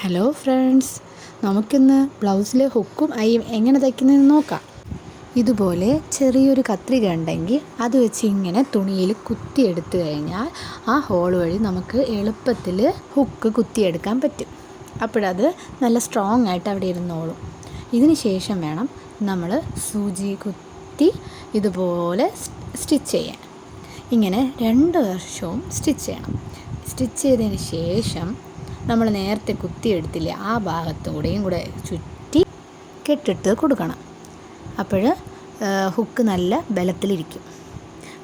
Hello friends നമുക്കിന്ന് ബ്ലൗസിലെ ഹുക്കും ഐയും എങ്ങനെ തയ്ക്കുന്നതെന്ന് നോക്കാം. ഇതുപോലെ ചെറിയൊരു കത്രിക ഉണ്ടെങ്കിൽ അത് വെച്ച് ഇങ്ങനെ തുണിയിൽ കുത്തിയെടുത്തു കഴിഞ്ഞാൽ ആ ഹോൾ വഴി നമുക്ക് എളുപ്പത്തിൽ ഹുക്ക് കുത്തിയെടുക്കാൻ പറ്റും. അപ്പോഴത് നല്ല സ്ട്രോങ് ആയിട്ട് അവിടെ ഇരുന്നോളും. ഇതിന് ശേഷം വേണം നമ്മൾ സൂചി കുത്തി ഇതുപോലെ സ്റ്റിച്ച് ചെയ്യാൻ. ഇങ്ങനെ രണ്ട് വർഷവും സ്റ്റിച്ച് ചെയ്യണം. സ്റ്റിച്ച് ചെയ്തതിന് ശേഷം നമ്മൾ നേരത്തെ കുത്തിയെടുത്തില്ലേ ആ ഭാഗത്തൂടെയും കൂടെ ചുറ്റി കെട്ടിട്ട് കൊടുക്കണം. അപ്പോൾ ഹുക്ക് നല്ല ബലത്തിലിരിക്കും.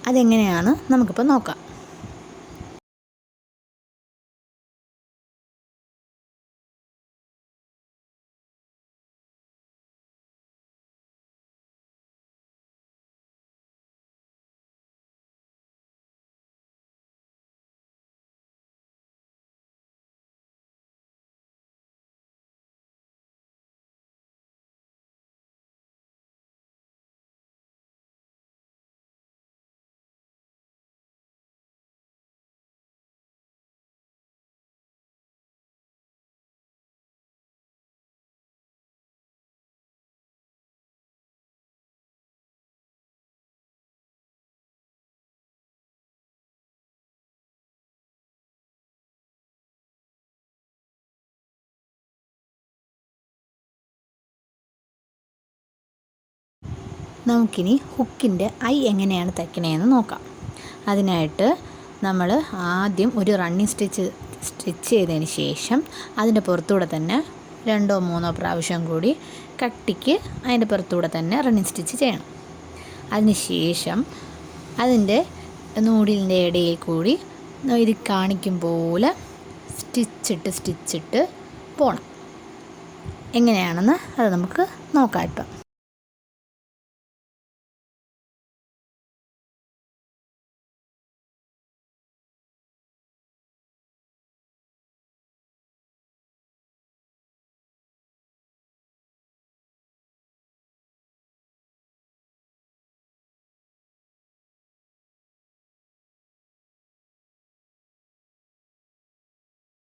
അതെങ്ങനെയാണ് നമുക്കിപ്പോൾ നോക്കാം. നമുക്കിനി ഹുക്കിന്റെ ഐ എങ്ങനെയാണ് തയ്ക്കണതെന്ന് നോക്കാം. അതിനായിട്ട് നമ്മൾ ആദ്യം ഒരു റണ്ണിങ് സ്റ്റിച്ച് സ്റ്റിച്ച് ചെയ്തതിന് ശേഷം അതിന്റെ പുറത്തൂടെ തന്നെ രണ്ടോ മൂന്നോ പ്രാവശ്യം കൂടി കട്ടിക്ക് അതിന്റെ പുറത്തൂടെ തന്നെ റണ്ണിങ് സ്റ്റിച്ച് ചെയ്യണം. അതിന് ശേഷം അതിന്റെ നൂഡിലിന്റെ ഇടയിൽ കൂടി ഇത് കാണിക്കും പോലെ സ്റ്റിച്ചിട്ട് സ്റ്റിച്ചിട്ട് പോകണം എങ്ങനെയാണെന്ന് അത് നമുക്ക് നോക്കാം